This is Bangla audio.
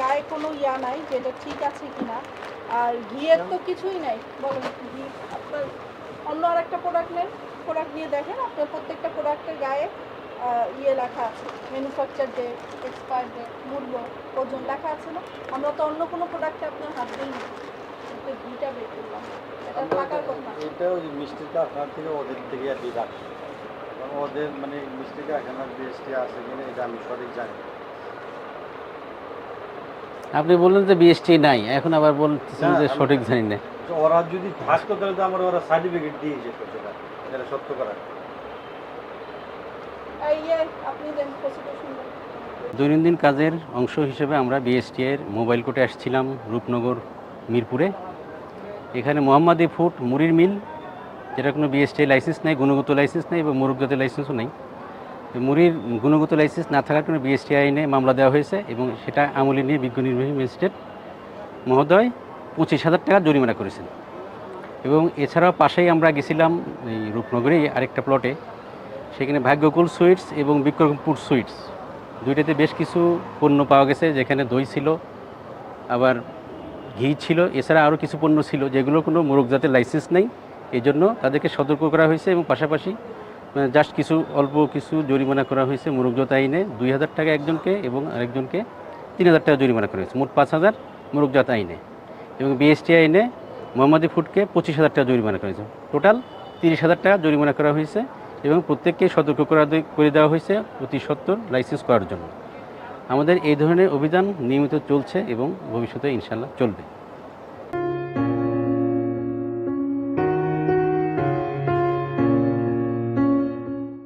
গায়ে কোনো ইয়া নাই যেটা ঠিক আছে কিনা। আর ঘিয়ের তো কিছুই নাই। বলেন ঘি আপনার অন্য আর একটা প্রোডাক্ট নেন। প্রোডাক্ট নিয়ে দেখেন আপনার প্রত্যেকটা প্রোডাক্টের গায়ে ইয়ে লেখা আছে। ম্যানুফ্যাকচার ডেট এক্সপায়ার ডেট মূল্য ওজন লেখা আছে না? আমরা তো অন্য কোনো প্রোডাক্টে আপনার হাত দিই না ঘিটা বের করলাম। এটা থাকার কথা। এটা ওই মিষ্টির কারখানা থেকে ওদের থেকে আর ওদের মানে মিষ্টির কারখানার বিএসটি আছে কিনা এটা আমি সঠিক জানি। আপনি বললেন যে বিএসটি নাই এখন আবার বলতেছেন যে সঠিক জানি না। তো ওরা যদি থাকতো তাহলে তো আমার ওরা সার্টিফিকেট দিয়ে যেত সেটা এটা সত্য করা এই আপনি দেন প্রসিকিউশন দেন দৈনন্দিন কাজের অংশ হিসেবে আমরা বিএসটি এর মোবাইল কোর্টে আসছিলাম রূপনগর মিরপুরে। এখানে মোহাম্মদী ফুট মুড়ির মিল যেটা কোনো বিএসটি লাইসেন্স নেই গুণগত লাইসেন্স নেই এবং মুরগজাতের লাইসেন্সও নেই। মুড়ির গুণগত লাইসেন্স না থাকার কারণে বিএসটি আইনে মামলা দেওয়া হয়েছে এবং সেটা আমলে নিয়ে বিজ্ঞ নির্বাহী ম্যাজিস্ট্রেট মহোদয় পঁচিশ হাজার টাকা জরিমানা করেছেন। এবং এছাড়াও পাশেই আমরা গেছিলাম এই রূপনগরে আরেকটা প্লটে সেখানে ভাগ্যকুল সুইটস এবং বিক্রমপুর সুইটস। দুইটাতে বেশ কিছু পণ্য পাওয়া গেছে, যেখানে দই ছিল, আবার ঘি ছিল, এছাড়া আরও কিছু পণ্য ছিল যেগুলো কোনো মোরগ জাতের লাইসেন্স নেই। এই জন্য তাদেরকে সতর্ক করা হয়েছে এবং পাশাপাশি জাস্ট কিছু, অল্প কিছু জরিমানা করা হয়েছে মোরগজাত আইনে। দুই হাজার টাকা একজনকে এবং আরেকজনকে তিন হাজার টাকা জরিমানা করা হয়েছে। মোট পাঁচ হাজার মোরগজাত আইনে। এবং বিএসটি আইনে মোহাম্মদী ফুডকে পঁচিশ হাজার টাকা জরিমানা করা হয়েছে। টোটাল তিরিশ হাজার টাকা জরিমানা করা হয়েছে এবং প্রত্যেককে সতর্ক করা করে দেওয়া হয়েছে অতি সত্তর লাইসেন্স করার জন্য। আমাদের এই ধরনের অভিযান নিয়মিত চলছে এবং ভবিষ্যতে ইনশাল্লাহ চলবে।